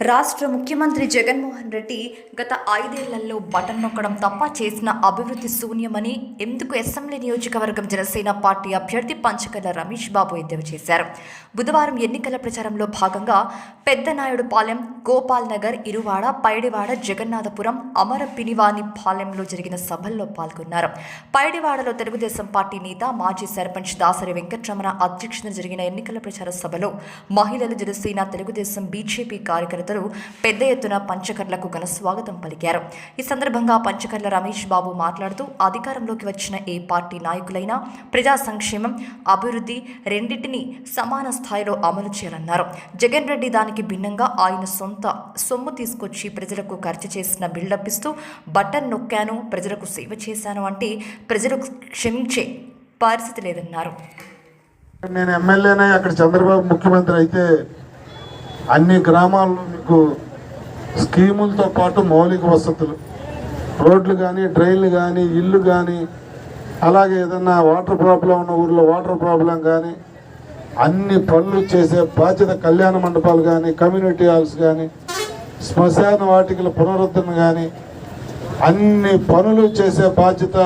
రాష్ట్ర ముఖ్యమంత్రి జగన్మోహన్ రెడ్డి గత ఐదేళ్ళలో బటన్ నొక్కడం తప్ప చేసిన అభివృద్ధి శూన్యమని ఎందుకు అసెంబ్లీ నియోజకవర్గం జనసేన పార్టీ అభ్యర్థి పంచకర్ల రమేష్ బాబు ఎద్దేవా చేశారు? బుధవారం ఎన్నికల ప్రచారంలో భాగంగా పెద్దనాయుడుపాలెం గోపాల్ నగర్ ఇరువాడ పైడివాడ జగన్నాథపురం అమరపినివాని పాలెంలో జరిగిన సభల్లో పాల్గొన్నారు. పైడివాడలో తెలుగుదేశం పార్టీ నేత మాజీ సర్పంచ్ దాసరి వెంకటరమణ అధ్యక్షతన జరిగిన ఎన్నికల ప్రచార సభలో మహిళలు జనసేన తెలుగుదేశం బీజేపీ కార్యకర్తలు పెద్ద ఎత్తున పంచకర్లకు ఘన స్వాగతం పలికారు. ఈ సందర్భంగా పంచకర్ల రమేష్ బాబు మాట్లాడుతూ అధికారంలోకి వచ్చిన ఏ పార్టీ నాయకులైనా ప్రజా సంక్షేమం అభివృద్ధి రెండింటినీ సమాన స్థాయిలో అమలు చేయాలన్నారు. జగన్ రెడ్డి దానికి భిన్నంగా ఆయన సొంత సొమ్ము తీసుకొచ్చి ప్రజలకు ఖర్చు చేసిన బిల్డప్ ఇస్తూ బటన్ నొక్కాను ప్రజలకు సేవ చేశాను అంటే ప్రజలు క్షమించే పరిస్థితి లేదన్నారు. నేను ఎమ్మెల్యేనే అక్కడ చంద్రబాబు ముఖ్యమంత్రి అయితే అన్ని గ్రామాల్లో మీకు స్కీములతో పాటు మౌలిక వసతులు రోడ్లు కానీ డ్రైన్లు కానీ ఇల్లు కానీ అలాగే ఏదన్నా వాటర్ ప్రాబ్లం ఉన్న ఊర్లో వాటర్ ప్రాబ్లం కానీ అన్ని పనులు చేసే బాధ్యత కళ్యాణ మండపాలు కానీ కమ్యూనిటీ హాల్స్ కానీ శ్మశాన వాటికల పునరుద్ధరణ కానీ అన్ని పనులు చేసే బాధ్యత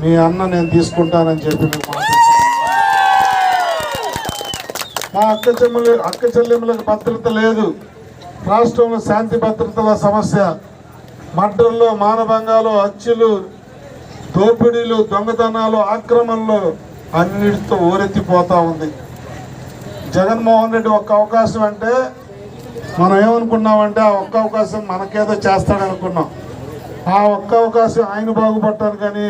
మీ అన్న నేను తీసుకుంటానని చెప్పి మా అక్క అక్క చెల్లెములకు భద్రత లేదు. రాష్ట్రంలో శాంతి భద్రతల సమస్య మడ్డల్లో మానభంగాలు హత్యలు దోపిడీలు దొంగతనాలు ఆక్రమణలు అన్నిటితో ఊరెత్తిపోతూ ఉంది. జగన్మోహన్ రెడ్డి ఒక్క అవకాశం అంటే మనం ఏమనుకున్నామంటే ఆ ఒక్క అవకాశం మనకేదో చేస్తాడనుకున్నాం. ఆ ఒక్క అవకాశం ఆయన బాగుపడ్డాను కానీ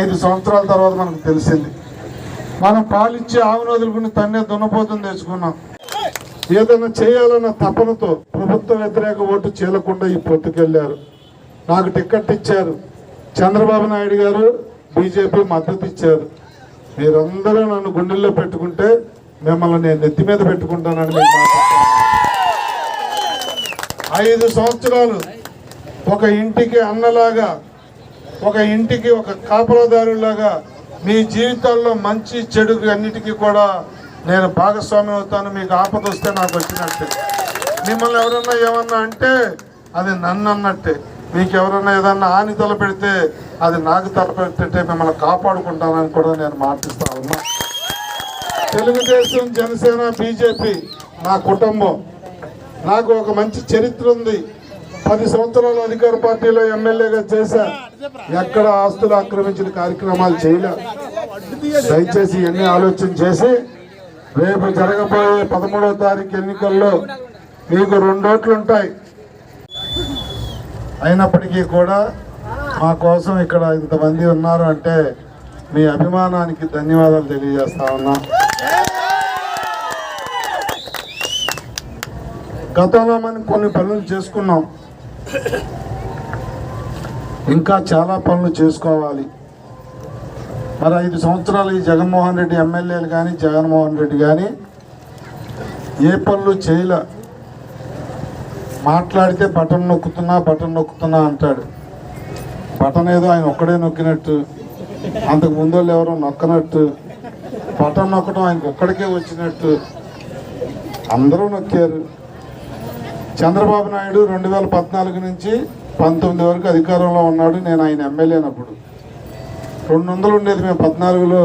ఐదు సంవత్సరాల తర్వాత మనకు తెలిసింది. మనం పాలిచ్చి ఆవును వదులుకుని తన్నే దున్నపోతుని తెచ్చుకున్నాం. ఏదైనా చేయాలన్న తపనతో ప్రభుత్వ వ్యతిరేక ఓటు చీలకుండా ఈ పొత్తుకెళ్ళారు. నాకు టికెట్ ఇచ్చారు. చంద్రబాబు నాయుడు గారు బీజేపీ మద్దతు ఇచ్చారు. మీరందరూ నన్ను గుండెల్లో పెట్టుకుంటే మిమ్మల్ని నేను నెత్తి మీద పెట్టుకుంటానని మీకు ఐదు సంవత్సరాలు ఒక ఇంటికి అన్నలాగా ఒక ఇంటికి ఒక కాపలాదారులాగా మీ జీవితాల్లో మంచి చెడు అన్నిటికీ కూడా నేను భాగస్వామ్యం అవుతాను మీకు ఆపద వస్తే నాకు వచ్చినట్టే. మిమ్మల్ని ఎవరన్నా ఏమన్నా అంటే అది నన్ను అన్నట్టే మీకు ఎవరన్నా ఏదన్నా హాని తలపెడితే అది నాకు తలపెట్టే మిమ్మల్ని కాపాడుకుంటానని కూడా నేను మాటిస్తా ఉన్నా. తెలుగుదేశం జనసేన బీజేపీ నా కుటుంబం. నాకు ఒక మంచి చరిత్ర ఉంది. పది సంవత్సరాలు అధికార పార్టీలో ఎమ్మెల్యేగా చేశా. ఎక్కడ ఆస్తులు ఆక్రమించిన కార్యక్రమాలు చేయలే. దయచేసి ఎన్ని ఆలోచన చేసి రేపు జరగబోయే పదమూడవ తారీఖు ఎన్నికల్లో మీకు రెండు ఓట్లు ఉంటాయి. అయినప్పటికీ కూడా మా కోసం ఇక్కడ ఇంతమంది ఉన్నారు అంటే మీ అభిమానానికి ధన్యవాదాలు తెలియజేస్తా ఉన్నా. గతంలో మనం కొన్ని పనులు చేసుకున్నాం. ఇంకా చాలా పనులు చేసుకోవాలి. మరి ఐదు సంవత్సరాలు ఈ జగన్మోహన్ రెడ్డి ఎమ్మెల్యేలు కానీ జగన్మోహన్ రెడ్డి కానీ ఏ పనులు చేయలే. మాట్లాడితే బటన్ నొక్కుతున్నా బటన్ నొక్కుతున్నా అంటాడు. బటన్ ఏదో ఆయన ఒక్కడే నొక్కినట్టు అంతకు ముందు వాళ్ళు ఎవరో నొక్కనట్టు బటన్ నొక్కడం ఆయనకు ఒక్కడికే వచ్చినట్టు అందరూ నొక్కారు. చంద్రబాబు నాయుడు రెండు వేల పద్నాలుగు నుంచి పంతొమ్మిది వరకు అధికారంలో ఉన్నాడు నేను ఆయన ఎమ్మెల్యేనప్పుడు. రెండు వందలు ఉండేది మేము పద్నాలుగులో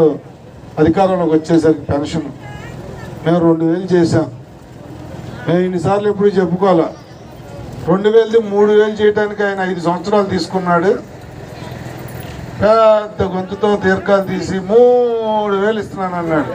అధికారంలోకి వచ్చేసరికి పెన్షన్. మేము రెండు వేలు చేసాం మేము ఇన్నిసార్లు ఎప్పుడు చెప్పుకోవాలా? రెండు వేలది మూడు వేలు చేయడానికి ఆయన ఐదు సంవత్సరాలు తీసుకున్నాడు. పెద్ద గొంతుతో దీర్ఘాలు తీసి మూడు వేలు ఇస్తున్నాను అన్నాడు